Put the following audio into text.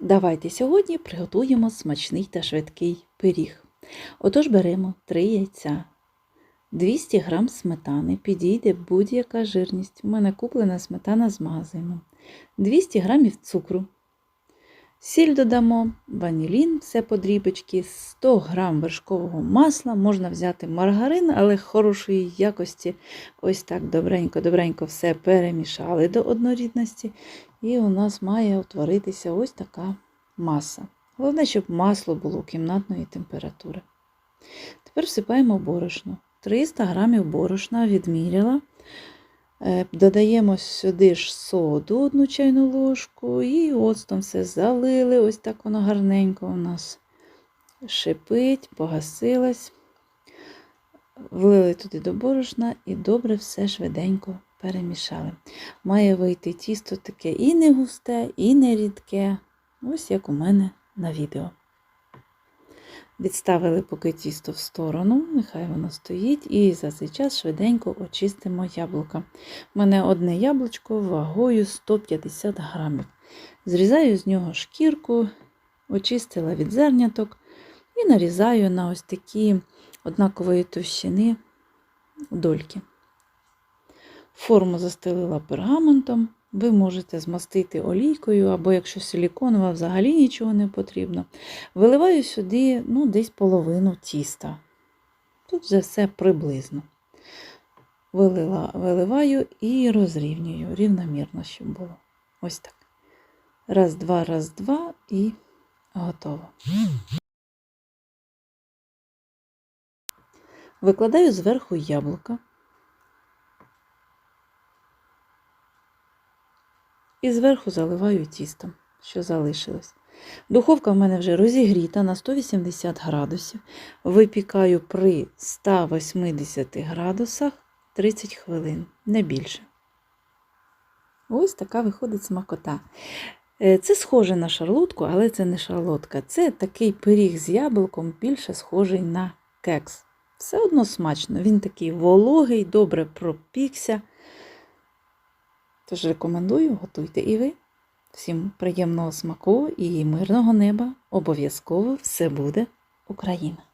Давайте сьогодні приготуємо смачний та швидкий пиріг. Отож беремо 3 яйця, 200 г сметани, підійде будь-яка жирність. У мене куплена сметана з магазину, 200 г цукру. Сіль додамо, ванілін, все подрібочки, 100 г вершкового масла, можна взяти маргарин, але хорошої якості. Ось так добренько-добренько все перемішали до однорідності. І у нас має утворитися ось така маса. Головне, щоб масло було кімнатної температури. Тепер всипаємо борошно. 300 г борошна відміряла. Е, Додаємо сюди ж соду одну чайну ложку і оцтом все залили. Ось так воно гарненько у нас шипить, погасилось. Влили туди до борошна і добре все швиденько перемішали. Має вийти тісто таке і не густе, і не рідке. Ось як у мене на відео. Відставили поки тісто в сторону, нехай воно стоїть, і за цей час швиденько очистимо яблука. У мене одне яблучко вагою 150 грамів. Зрізаю з нього шкірку, очистила від зерняток і нарізаю на ось такі однакової товщини дольки. Форму застелила пергаментом. Ви можете змастити олійкою, або якщо силіконова, взагалі нічого не потрібно. Виливаю сюди ну, десь половину тіста. Тут вже все приблизно. Вилила, виливаю і розрівнюю рівномірно, щоб було. Ось так. Раз, два, раз, два і готово. Викладаю зверху яблука. І зверху заливаю тістом, що залишилось. Духовка в мене вже розігріта на 180 градусів. Випікаю при 180 градусах 30 хвилин, не більше. Ось така виходить смакота. Е, Це схоже на шарлотку, але це не шарлотка. Це такий пиріг з яблуком, більше схожий на кекс. Все одно смачно. Він такий вологий, добре пропікся. Тож рекомендую, готуйте і ви. Всім приємного смаку і мирного неба. Обов'язково все буде Україна!